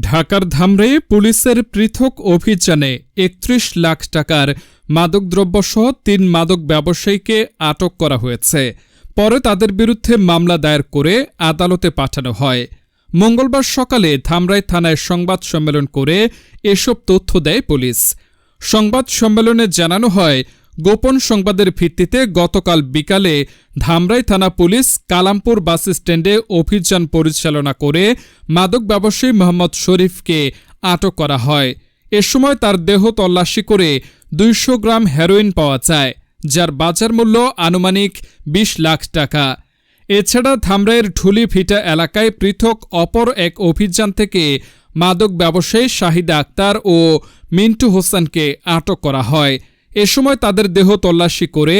ঢাকার ধামরে পুলিশের পৃথক অভিযানে একত্রিশ লাখ টাকার মাদকদ্রব্যসহ তিন মাদক ব্যবসায়ীকে আটক করা হয়েছে। পরে তাদের বিরুদ্ধে মামলা দায়ের করে আদালতে পাঠানো হয়। মঙ্গলবার সকালে ধামরাই থানায় সংবাদ সম্মেলন করে এসব তথ্য দেয় পুলিশ। সংবাদ সম্মেলনে জানানো হয় গোপন সংবাদের ভিত্তিতে গতকাল বিকালে ধামরাই থানা পুলিশ কালামপুর বাস স্ট্যান্ডে অভিযান পরিচালনা করে মাদক ব্যবসায়ী মোহাম্মদ শরীফকে আটক করা হয়। এ সময় তার দেহ তল্লাশি করে দুইশো গ্রাম হেরোইন পাওয়া যায়, যার বাজার মূল্য আনুমানিক বিশ লাখ টাকা। এছাড়া ধামরাইয়ের ঢুলি ভিটা এলাকায় পৃথক অপর এক অভিযান থেকে মাদক ব্যবসায়ী শাহিদা আক্তার ও মিন্টু হোসেনকে আটক করা হয়। এ সময় তাদের দেহ তল্লাশি করে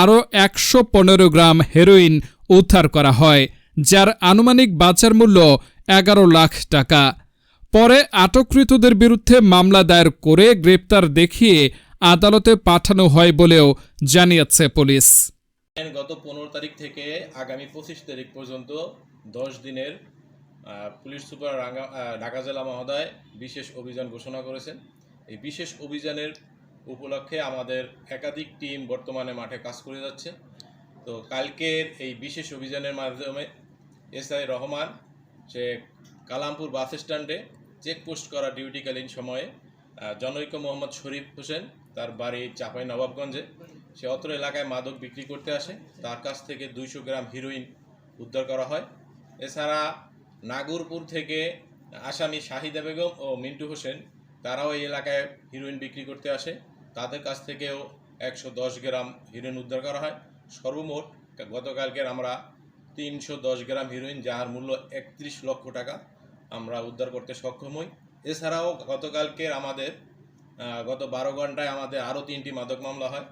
আরও একশো পনেরো গ্রাম হেরোইন উদ্ধার করা হয়, যার আনুমানিক বাজার মূল্য এগারো লাখ টাকা। পরে আটককৃতদের বিরুদ্ধে মামলা দায়ের করে গ্রেপ্তার দেখিয়ে আদালতে পাঠানো হয় বলেও জানিয়েছে পুলিশ। গত পনেরো তারিখ থেকে আগামী পঁচিশ তারিখ পর্যন্ত দশ দিনের পুলিশ সুপার ঢাকা জেলা মহোদয় বিশেষ অভিযান ঘোষণা করেছেন। এই বিশেষ অভিযানের উপলক্ষে আমাদের একাধিক টিম বর্তমানে মাঠে কাজ করে যাচ্ছে। তো কালকের এই বিশেষ অভিযানের মাধ্যমে এসআই রহমান, সে কালামপুর বাস স্ট্যান্ডে চেকপোস্ট করা ডিউটিকালীন সময়ে জনৈক মোহাম্মদ শরীফ হোসেন, তার বাড়ি চাপাই নবাবগঞ্জে। সে অত্র এলাকায় মাদক বিক্রি করতে আসে। তার কাছ থেকে দুইশো গ্রাম হিরোইন উদ্ধার করা হয়। এছাড়া নাগরপুর থেকে আসামি শাহিদা বেগম ও মিন্টু হোসেন, তারাও এই এলাকায় হিরোইন বিক্রি করতে আসে। তাদের কাছ থেকেও একশো দশ গ্রাম হিরোইন উদ্ধার করা হয়। সর্বমোট গতকালকের আমরা তিনশো দশ গ্রাম হিরোইন যার মূল্য একত্রিশ লক্ষ টাকা, আমরা উদ্ধার করতে সক্ষম হই। এছাড়াও গতকালকের আমাদের গত বারো ঘন্টায় আমাদের আরও তিনটি মাদক মামলা হয়।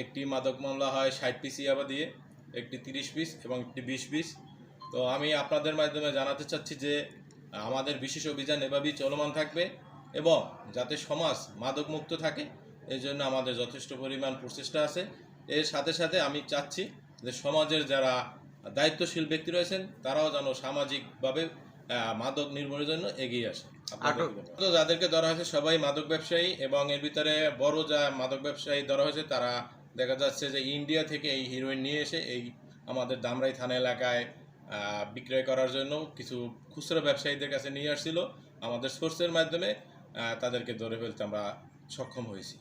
একটি মাদক মামলা হয় ষাট পিস ইয়াবা দিয়ে একটি তিরিশ পিস এবং একটি বিশ পিস। তো আমি আপনাদের মাধ্যমে জানাতে চাচ্ছি যে, আমাদের বিশেষ অভিযান এভাবেই চলমান থাকবে এবং যাতে সমাজ মাদক মুক্ত থাকে এই জন্য আমাদের যথেষ্ট পরিমাণ প্রচেষ্টা আছে। এর সাথে সাথে আমি চাচ্ছি যে সমাজের যারা দায়িত্বশীল ব্যক্তি রয়েছেন তারাও যেন সামাজিকভাবে মাদক নির্মূলের জন্য এগিয়ে আসে? তো যাদেরকে ধরা হয়েছে সবাই মাদক ব্যবসায়ী এবং এর ভিতরে বড় যা মাদক ব্যবসায়ী ধরা হয়েছে তারা দেখা যাচ্ছে যে ইন্ডিয়া থেকে এই হিরোইন নিয়ে এসে এই আমাদের দামরাই থানা এলাকায় বিক্রয় করার জন্য কিছু খুচরো ব্যবসায়ীদের কাছে নিয়ে আসছিল। আমাদের সোর্সের মাধ্যমে তাদেরকে ধরে ফেলতে আমরা সক্ষম হয়েছি।